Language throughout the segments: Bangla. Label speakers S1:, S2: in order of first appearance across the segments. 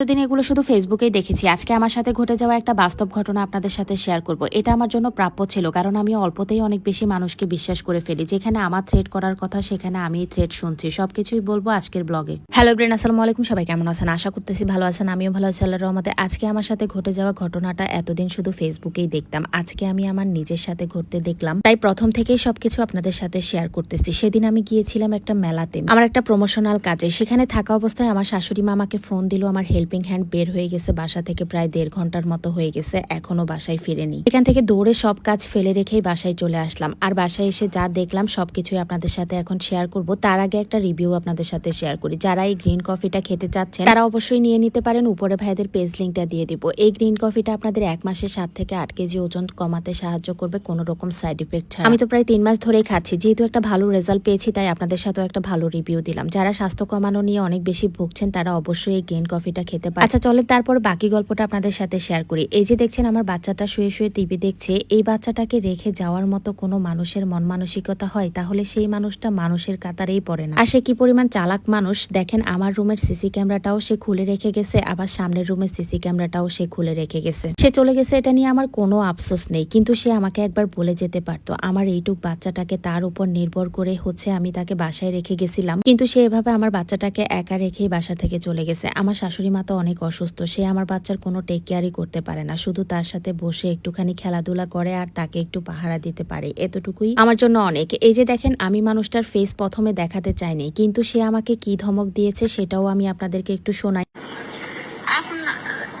S1: এতদিন এগুলো শুধু ফেসবুকেই দেখেছি। আজকে আমার সাথে ঘটে যাওয়া একটা বাস্তব ঘটনা আপনাদের সাথে শেয়ার করব। এটা আমার জন্য প্রাপ্য ছিল, কারণ আমি অল্পতেই অনেক বেশি মানুষকে বিশ্বাস করে ফেলি। যেখানে আমার থ্রেড করার কথা, সেখানে আমি থ্রেড শুনছি। সবকিছুই বলব আজকের ব্লগে হ্যালো ব্রেন আসসালামু আলাইকুম। সবাই কেমন আছেন? আশা করতেছি ভালো আছেন, আমিও ভালো আছি, আল্লাহর রহমতে। আজকে আমার সাথে ঘটে যাওয়া ঘটনাটা এতদিন শুধু ফেসবুকেই দেখতাম। আজকে আমি আমার নিজের সাথে ঘটতে দেখলাম। তাই প্রথম থেকেই সবকিছু আপনাদের সাথে শেয়ার করতেছি। সেদিন আমি গিয়েছিলাম একটা মেলাতে। আমার একটা প্রমোশনাল কাজে। সেখানে থাকা অবস্থায় আমার শাশুড়ি মা আমাকে ফোন দিল, আমার হেল্পিং হ্যান্ড বের হয়ে গেছে বাসা থেকে প্রায় দেড় ঘণ্টার মতো হয়ে গেছে, এখনও বাসায় ফিরেনি। এখান থেকে দৌড়ে সব কাজ ফেলে রেখেই বাসায় চলে আসলাম। আর বাসায় এসে যা দেখলাম সবকিছুই আপনাদের সাথে এখন শেয়ার করব। তার আগে একটা রিভিউ আপনাদের সাথে শেয়ার করি। যারা এই গ্রিন কফিটা খেতে চাচ্ছেন, তারা অবশ্যই নিয়ে নিতে পারেন। উপরে ভাইদের পেজ লিঙ্কটা দিয়ে দিব। এই গ্রিন কফিটা আপনাদের এক মাসের সাত থেকে আট কেজি ওজন কমাতে সাহায্য করবে কোনো রকম সাইড ইফেক্ট আমি তো প্রায় তিন মাস ধরেই খাচ্ছি। যেহেতু একটা ভালো রেজাল্ট পেয়েছি, তাই আপনাদের সাথেও একটা ভালো রিভিউ দিলাম। যারা স্বাস্থ্য কমানো নিয়ে অনেক বেশি ভুগছেন, তারা অবশ্যই এই গ্রিন কফিটা খেতে পারে। আচ্ছা চলে তারপর বাকি গল্পটা আপনাদের সাথে শেয়ার করি। এই যে দেখছেন, আমার বাচ্চাটা শুয়ে শুয়ে টিভি দেখছে। এই বাচ্চাটাকে রেখে যাওয়ার মতো কোনো মানুষের মন মানসিকতা হয়, তাহলে সেই মানুষটা মানুষের কাতারেই পড়ে না। আর সে কি পরিমাণ চালাক মানুষ? দেখেন, আমার রুমের সিসি ক্যামেরাটাও সে খুলে রেখে গেছে, আবার সামনের রুমের সিসি ক্যামেরাটাও সে খুলে রেখে গেছে। সে চলে গেছে, এটা নিয়ে আমার কোনো আফসোস নেই, কিন্তু সে আমাকে একবার বলে যেতে পারতো, আমার এইটুক বাচ্চাটাকে তার উপর নির্ভর করে হচ্ছে আমি তাকে বাসায় রেখে গেছিলাম। কিন্তু সে এভাবে আমার বাচ্চাটাকে একা রেখেই বাসা থেকে চলে গেছে। আমার শাশুড়ি মা তো অনেক অসুস্থ। সে আমার বাচ্চার কোনো টেক কেয়ারই করতে পারে না। শুধু তার সাথে বসে একটুখানি খেলাধুলা করে আর তাকে একটু পাহারা দিতে পারে। এতটুকুই আমার জন্য অনেক। এই যে দেখেন, আমি মানুষটার ফেস প্রথমে দেখাতে চাইনি। কিন্তু সে আমাকে কি ধমক দিয়েছে সেটাও আমি আপনাদেরকে একটু শোনাই।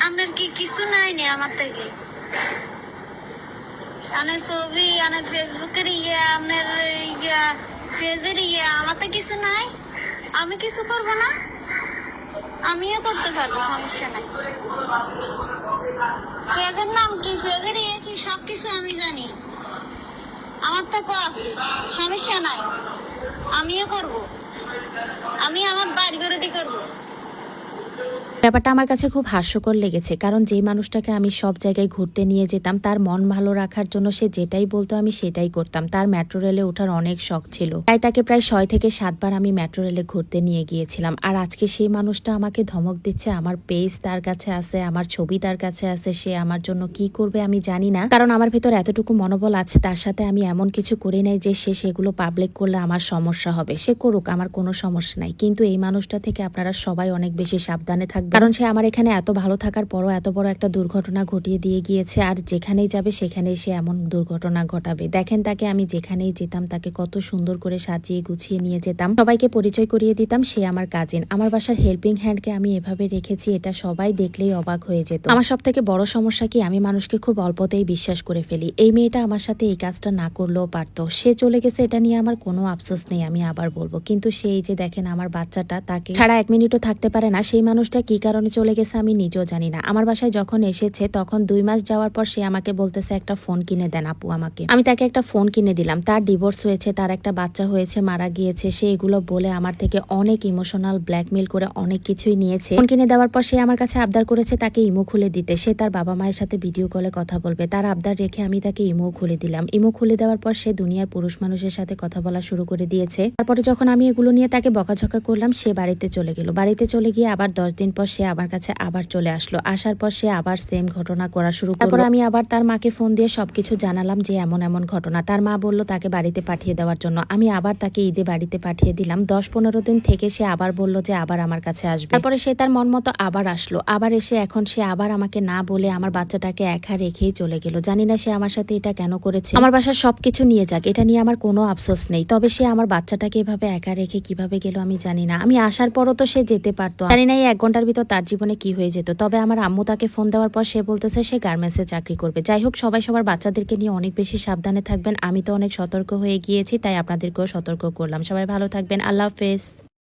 S2: আপনার কি কিছু নাই নি আমার থেকে? আনের ছবি আনের ফেসবুকের ইয়ে আপনার ইয়া, পেজের ইয়ে আমার তো কিছু নাই। আমি কিছু করব না? আমিও করতে পারব, সমস্যা নাই। পেজের নাম কি? পেজের ইয়ে কি সব কিছু আমি জানি। আমার তো কর সমস্যা নাই। আমিও করব। আমি আমার বাড়ি করে করব।
S1: ব্যাপারটা আমার কাছে খুব হাস্যকর লেগেছে, কারণ যে মানুষটাকে আমি সব জায়গায় ঘুরতে নিয়ে যেতাম, তার মন ভালো রাখার জন্য সে যেটাই বলতো আমি সেটাই করতাম। তার মেট্রো রেলে ওঠার অনেক শখ ছিল। তাই তাকে প্রায় ছয় থেকে সাতবার আমি মেট্রো রেলে ঘুরতে নিয়ে গিয়েছিলাম। আর আজকে সেই মানুষটা আমাকে ধমক দিচ্ছে, আমার পেজ তার কাছে আছে, আমার ছবি তার কাছে আছে, সে আমার জন্য কি করবে আমি জানি না। কারণ আমার ভেতর এতটুকু মনোবল আছে, তার সাথে আমি এমন কিছু করে নাই যে সে সেগুলো পাবলিক করলে আমার সমস্যা হবে। সে করুক, আমার কোনো সমস্যা নাই। কিন্তু এই মানুষটা থেকে আপনারা সবাই অনেক বেশি সাবধানে থাকবেন। কারণ সে আমার এখানে এত ভালো থাকার পরও এত বড় একটা দুর্ঘটনা ঘটিয়ে দিয়ে গিয়েছে, আর যেখানেই যাবে সেখানেই সে এমন দুর্ঘটনা ঘটাবে। দেখেন তাকে আমি যেখানেই যেতাম, তাকে কত সুন্দর করে সাজিয়ে গুছিয়ে নিয়ে যেতাম। সবাইকে পরিচয় করিয়ে দিতাম, সে আমার কাজিন আমার বাসার হেল্পিং হ্যান্ডকে আমি এভাবে রেখেছি, এটা সবাই দেখলেই অবাক হয়ে যেত। আমার সব থেকে বড় সমস্যা কি, আমি মানুষকে খুব অল্পতেই বিশ্বাস করে ফেলি। এই মেয়েটা আমার সাথে এই কাজটা না করলেও পারতো। সে চলে গেছে, এটা নিয়ে আমার কোনো আফসোস নেই, আমি আবার বলব। কিন্তু সেই যে দেখেন আমার বাচ্চাটা, তাকে ছাড়া এক মিনিটও থাকতে পারে না, সেই মানুষটা কি কারণে চলে গেছে আমি নিজেও জানি না। আমার বাসায় যখন এসেছে, তখন দুই মাস যাওয়ার পর সে আমাকে বলতেছে, একটা ফোন কিনে দেন আপু আমাকে। আমি তাকে একটা ফোন কিনে দিলাম। তার ডিভোর্স হয়েছে, তার একটা বাচ্চা হয়েছে, মারা গিয়েছে। সে এগুলো বলে আমার থেকে অনেক ইমোশনাল ব্ল্যাকমেল করে অনেক কিছুই নিয়েছে। ফোন কিনে দেওয়ার পর সে আমার কাছে আবদার করেছে তাকে ইমো খুলে দিতে। সে তার বাবা মায়ের সাথে ভিডিও কলে কথা বলবে। তার আবদার রেখে আমি তাকে ইমো খুলে দিলাম। ইমো খুলে দেওয়ার পর সে দুনিয়ার পুরুষ মানুষের সাথে কথা বলা শুরু করে দিয়েছে। তারপরে যখন আমি এগুলো নিয়ে তাকে বকাঝকা করলাম, সে বাড়িতে চলে গেল। বাড়িতে চলে গিয়ে আবার দশ দিন পর সে আমার কাছে আবার চলে আসলো। আসার পর সে আবার সেম ঘটনা করা শুরু তারপর আমি আবার তার মাকে ফোন দিয়ে সবকিছু জানালাম যে এমন এমন ঘটনা। তার মা বলল তাকে বাড়িতে পাঠিয়ে দেওয়ার জন্য। আমি আবার তাকে ঈদে বাড়িতে পাঠিয়ে দিলাম। দশ পনেরো দিন থেকে সে আবার বলল যে আবার আমার কাছে আসবে। তারপরে সে তার মন মতো আবার আসলো। আবার এসে এখন সে আবার আমাকে না বলে আমার বাচ্চাটাকে একা রেখেই চলে গেল। জানি না সে আমার সাথে এটা কেন করেছে। আমার বাসার সবকিছু নিয়ে যাক। এটা নিয়ে আমার কোনো আফসোস নেই। তবে সে আমার বাচ্চাটাকে এভাবে একা রেখে কীভাবে গেল আমি জানি না। আমি আসার পরও তো সে যেতে পারতো। জানি না এই এক ঘণ্টার ভিতর তার জীবনে কি হয়ে যেত? তবে আমার আম্মু তাকে ফোন দেওয়ার পর সে বলতেছে, সে গার্মেন্টসে চাকরি করবে। যাই হোক, সবাই সবার বাচ্চাদেরকে নিয়ে অনেক বেশি সাবধানে থাকবেন। আমি তো অনেক সতর্ক হয়ে গিয়েছি, তাই আপনাদেরকেও সতর্ক করলাম। সবাই ভালো থাকবেন। আল্লাহ হাফেজ।